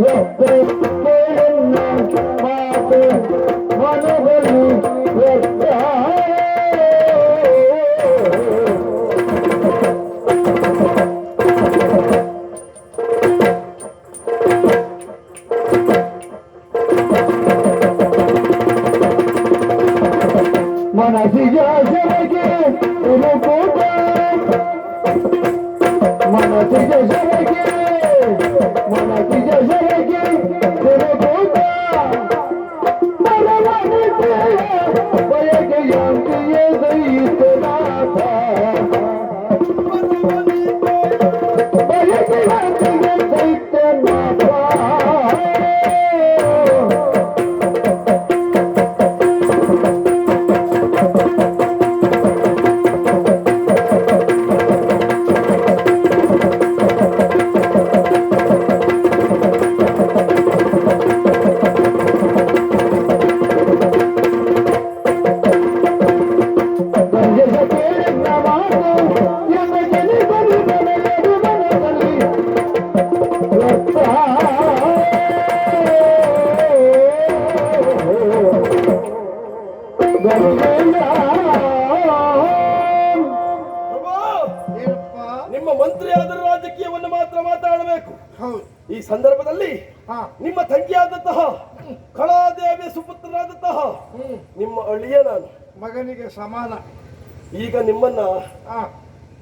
Yeah. ಗಂಗೆಯ ಮಂತ್ರಿ ಆದರೂ ರಾಜಕೀಯವನ್ನು ಮಾತ್ರ ಮಾತಾಡಬೇಕು. ಈ ಸಂದರ್ಭದಲ್ಲಿ ನಿಮ್ಮ ತಂಗಿಯಾದಂತಹ ಕಳಾದೇವಿಯ ಸುಪುತ್ರರಾದಂತಹ ನಿಮ್ಮ ಅಳಿಯ ನಾನು. ಮಗನಿಗೆ ಸಮಾನ. ಈಗ ನಿಮ್ಮನ್ನ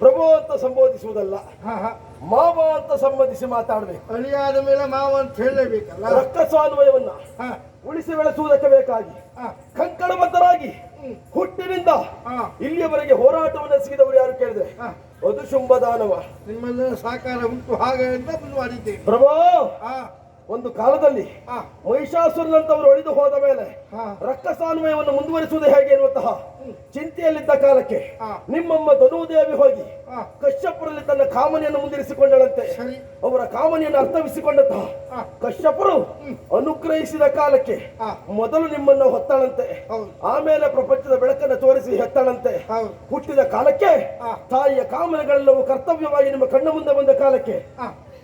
ಪ್ರಭು ಅಂತ ಸಂಬೋಧಿಸುವುದಲ್ಲ ಹಾ ಹಾ. ಮಾವ ಅಂತ ಸಂಬಂಧಿಸಿ ಮಾತಾಡಬೇಕು. ಅಳಿಯಾದ ಮೇಲೆ ಮಾವ ಅಂತ ಹೇಳಲೇಬೇಕಲ್ಲ? ರಕ್ಕಸ್ವಾನ್ವಯವನ್ನ ಹಾ. ಉಳಿಸಿ ಬೆಳೆಸುವುದಕ್ಕೆ ಬೇಕಾಗಿ ಕಂಕಣಬದ್ಧರಾಗಿ ಹುಟ್ಟಿನಿಂದ ಇಲ್ಲಿಯವರೆಗೆ ಹೋರಾಟವನ್ನು ಎಸಗಿದವರು ಯಾರು ಕೇಳಿದ್ರೆ ಅದು ಶುಂಭದಾನವ ನಿಮ್ಮೆಲ್ಲ ಸಹಕಾರ ಉಂಟು ಹಾಗೆ ಅಂತ ಮುಂದುವರಿದ್ದೇವೆ ಪ್ರಭೋ! ಒಂದು ಕಾಲದಲ್ಲಿ ಮಹಿಷಾಸುರದಂತವರು ಮಹಿಷಾಸುರನಂತವರು ಒಳಿದು ಹೋದ ಮೇಲೆ ರಕ್ತ ರಕ್ತಸಾನ್ವಯವನ್ನು ಮುಂದುವರಿಸುವುದು ಹೇಗೆ ಎನ್ನುವಂತಹ ಚಿಂತೆಯಲ್ಲಿದ್ದ ಕಾಲಕ್ಕೆ. ನಿಮ್ಮಮ್ಮ ಧನುದೇವಿ ಹೋಗಿ ಕಶ್ಯಪುರಲ್ಲಿ ತನ್ನ ಕಾಮನೆಯನ್ನು ಮುಂದಿರಿಸಿಕೊಂಡಳಂತೆ. ಅವರ ಕಾಮನೆಯನ್ನು ಅರ್ಥವಿಸಿಕೊಂಡಂತಹ ಕಶ್ಯಪರು ಅನುಗ್ರಹಿಸಿದ ಕಾಲಕ್ಕೆ. ಮೊದಲು ನಿಮ್ಮನ್ನು ಹೊತ್ತಳಂತೆ. ಆಮೇಲೆ ಪ್ರಪಂಚದ ಬೆಳಕನ್ನು ತೋರಿಸಿ ಹೆತ್ತಳಂತೆ. ಹುಟ್ಟಿದ ಕಾಲಕ್ಕೆ. ತಾಯಿಯ ಕಾಮನೆಗಳೆಲ್ಲವೂ ಕರ್ತವ್ಯವಾಗಿ ನಿಮ್ಮ ಕಣ್ಣ ಮುಂದೆ ಬಂದ ಕಾಲಕ್ಕೆ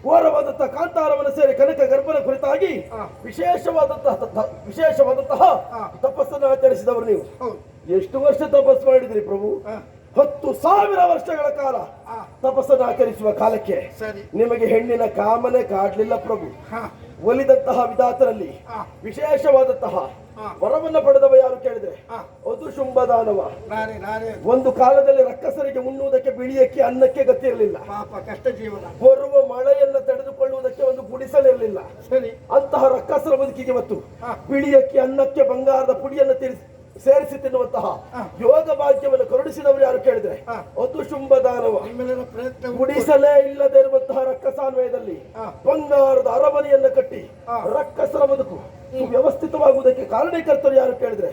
ಘೋರವಾದಂತಹ ಕಾಂತಾರವನ್ನು ಸೇರಿ ಕನಕ ಗರ್ಭನ ಕುರಿತಾಗಿ. ವಿಶೇಷವಾದಂತಹ ವಿಶೇಷವಾದಂತಹ. ತಪಸ್ಸನ್ನು ಆಚರಿಸಿದವರು ನೀವು. ಎಷ್ಟು ವರ್ಷ ತಪಸ್ಸು ಮಾಡಿದ್ರಿ ಪ್ರಭು? ಹತ್ತು ಸಾವಿರ ವರ್ಷಗಳ ಕಾಲ ತಪಸ್ಸನ್ನು ಆಚರಿಸುವ ಕಾಲಕ್ಕೆ ನಿಮಗೆ ಹೆಣ್ಣಿನ ಕಾಮನೆ ಕಾಡ್ಲಿಲ್ಲ ಪ್ರಭು. ಒಲಿದಂತಹ ವಿಧಾತರಲ್ಲಿ ವಿಶೇಷವಾದಂತಹ. ವರವನ್ನ ಪಡೆದವ ಯಾರು ಕೇಳಿದ್ರೆ? ಅದು ಶುಂಭದಾನವ ನಾನೇ ನಾನೇ. ಒಂದು ಕಾಲದಲ್ಲಿ ರಕ್ಕಸರಿಗೆ ಉಣ್ಣುವುದಕ್ಕೆ ಬಿಳಿಯಕ್ಕೆ ಅನ್ನಕ್ಕೆ ಗತಿರಲಿಲ್ಲ. ಪಾಪ ಕಷ್ಟ ಜೀವನ. ಬರುವ ಮಳೆಯನ್ನ ತಡೆದುಕೊಳ್ಳುವುದಕ್ಕೆ ಒಂದು ಗುಡಿಸಲಿರಲಿಲ್ಲ. ಸರಿ. ಅಂತಹ ರಕ್ಕಸರ ಬದುಕಿಗೆ ಮತ್ತು. ಬಿಳಿಯಕ್ಕೆ ಅನ್ನಕ್ಕೆ ಬಂಗಾರದ ಪುಡಿಯನ್ನು ತಿರ್ಸಿ ಸೇರಿಸಿ ತಿನ್ನುವಂತಹ. ಯೋಗ ಭಾಗ್ಯವನ್ನು ಕರುಣಿಸಿದವರು ಯಾರು ಕೇಳಿದ್ರೆ ಒಂದು ಶುಂಭ ದಾನವ ಉಂಟು. ಗುಡಿಸಲೇ ಇಲ್ಲದೆ ಇರುವಂತಹ ರಕ್ಕಸಾನ್ವಯದಲ್ಲಿ. ಬಂಗಾರದ ಅರಮನೆಯನ್ನ ಕಟ್ಟಿ. ರಕ್ಕಸರ ಬದುಕು ವ್ಯವಸ್ಥಿತವಾಗುವುದಕ್ಕೆ ಕಾರಣೀಕರ್ತರು ಯಾರು ಕೇಳಿದ್ರೆ.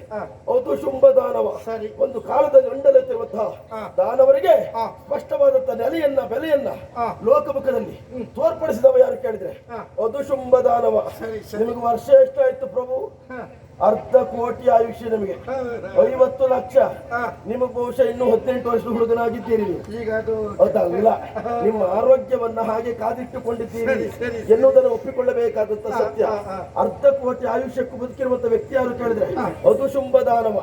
ಅದು ಶುಂಭದಾನವ ಸರಿ. ಒಂದು ಕಾಲದಲ್ಲಿ ಉಂಡಲೆತ್ತಿರುವಂತಹ ದಾನವರಿಗೆ. ಸ್ಪಷ್ಟವಾದಂತಹ ನೆಲೆಯನ್ನ ಬೆಲೆಯನ್ನ. ಲೋಕಮುಖದಲ್ಲಿ ತೋರ್ಪಡಿಸಿದವ ಯಾರು ಕೇಳಿದ್ರೆ. ಅದು ಶುಂಭ ದಾನವ. ನಿಮಗೆ ವರ್ಷ ಎಷ್ಟಾಯ್ತು ಪ್ರಭು ಅರ್ಧ ಕೋಟಿ ಆಯುಷ್ಯ ನಿಮಗೆ? ಐವತ್ತು ಲಕ್ಷ ನಿಮ್ಮ ನಿಮಗೆ ಬಹುಶಃ ಇನ್ನು ಹದಿನೆಂಟು ವರ್ಷ ಹುಡುಗನಾಗಿದ್ದೀರಿ ಹೌದಲ್ಲ ನಿಮ್ಮ ಆರೋಗ್ಯವನ್ನ ಹಾಗೆ ಕಾದಿಟ್ಟುಕೊಂಡಿದ್ದೀರಿ. ಎನ್ನುವುದನ್ನು ಒಪ್ಪಿಕೊಳ್ಳಬೇಕಾದಂತ ಸತ್ಯ. ಅರ್ಧ ಕೋಟಿ ಆಯುಷ್ಯಕ್ಕೂ ಬದುಕಿರುವಂತ ವ್ಯಕ್ತಿ ಯಾರು ಕೇಳಿದ್ರೆ. ಅದು ಶುಂಭದಾನವ.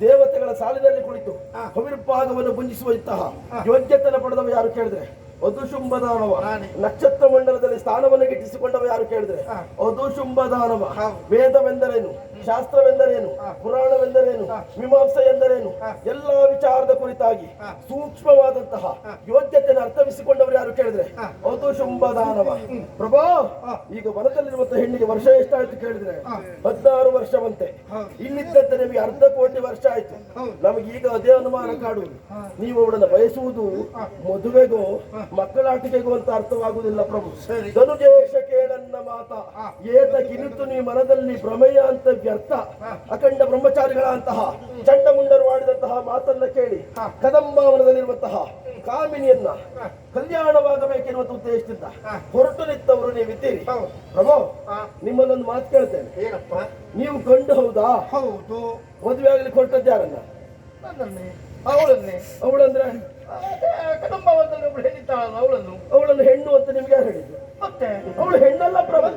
ದೇವತೆಗಳ ಸಾಲಿನಲ್ಲಿ ಕುಳಿತು. ಹವಿರ್ಭಾಗವನ್ನು ಭುಂಜಿಸುವ ಇಂತಹ. ಯೋಗ್ಯತನ ಪಡೆದವ ಯಾರು ಕೇಳಿದ್ರೆ ಅದು ಶುಂಭದಾನವ ನಾನೇ. ನಕ್ಷತ್ರ ಮಂಡಲದಲ್ಲಿ ಸ್ಥಾನವನ್ನು ಗಿಟ್ಟಿಸಿಕೊಂಡವ ಯಾರು ಕೇಳಿದ್ರೆ ಹಾ. ಅದು ಶುಂಭದಾನವ ಹೌದು. ವೇದವೆಂದರೇನು ಶಾಸ್ತ್ರವೆಂದರೇನು. ಪುರಾಣವೆಂದರೇನು. ಮೀಮಾಂಸೆ ಎಂದರೇನು. ಎಲ್ಲಾ ವಿಚಾರದ ಕುರಿತಾಗಿ. ಸೂಕ್ಷ್ಮವಾದಂತಹ. ಯೋಗ್ಯತೆಯನ್ನು ಅರ್ಥವಿಸಿಕೊಂಡವರು ಯಾರು ಕೇಳಿದ್ರೆ ಅದು ಶುಂಭದಾನವ ಪ್ರಭಾ. ಈಗ ವನದಲ್ಲಿರುವಂತ ಹೆಣ್ಣಿಗೆ ವರ್ಷ ಎಷ್ಟಾಯ್ತು ಕೇಳಿದ್ರೆ. ಹದಿನಾರು ವರ್ಷವಂತೆ. ಇಲ್ಲಿದ್ದಂತೆ ನಿಮಗೆ ಅರ್ಧ ಕೋಟಿ ವರ್ಷ ಆಯ್ತು. ನಮಗೆ ಈಗ ಅದೇ ಅನುಮಾನ ಕಾಡುವುದು. ನೀವು ಅವಳನ್ನು ಬಯಸುವುದು. ಮದುವೆಗೋ ಮಕ್ಕಳಾಟಿಕೆಗೋ ಅಂತ ಅರ್ಥವಾಗುವುದಿಲ್ಲ ಪ್ರಭು. ಧನುಜೇಶ ಕೇಳನ್ನ ಮಾತ. ಏತ ಕಿರಿತು ನೀ ಮನದಲ್ಲಿ ಭ್ರಮೆಯ ಅಂತ ವ್ಯರ್ಥ ಅಖಂಡ ಬ್ರಹ್ಮಚಾರಿಗಳ ಅಂತಹ ಚಂಡಮುಂಡರು ಆಡಿದಂತಹ ಮಾತನ್ನ ಕೇಳಿ. ಕದಂಬಾವನದಲ್ಲಿರುವಂತಹ ಕಾಮಿನಿಯನ್ನ. ಕಲ್ಯಾಣವಾಗಬೇಕೆನ್ನುವಂತ ಉದ್ದೇಶದಿಂದ. ಹೊರಟು ನಿಂತವರು ನೀವಿದ್ದೀರಿ. ಪ್ರಭು ನಿಮ್ಮಲ್ಲೊಂದು ನಿಮ್ಮನ್ನೊಂದು ಮಾತು ಕೇಳ್ತೇನೆ ಏನಪ್ಪ ನೀವು ಕಂಡು ಹೌದಾ ಹೌದು ಮದುವೆ ಆಗಲಿ ಹೊರಟದ್ದು ಯಾರನ್ನ ನನ್ನನ್ನೇ ಅವಳನ್ನೇ ಅವಳಂದ್ರೆ ಕದಂಬಾವನದಲ್ಲಿ ಹೇಳಿದ್ದಾಳಲ್ಲ ಅವಳನ್ನು ಅವಳನ್ನು ಹೆಣ್ಣು ಅಂತ ನಿಮ್ಗೆ ಯಾರು ಹೇಳಿದ್ರು ಮತ್ತೆ ಅವಳು ಹೆಣ್ಣಲ್ಲ ಪ್ರಭು?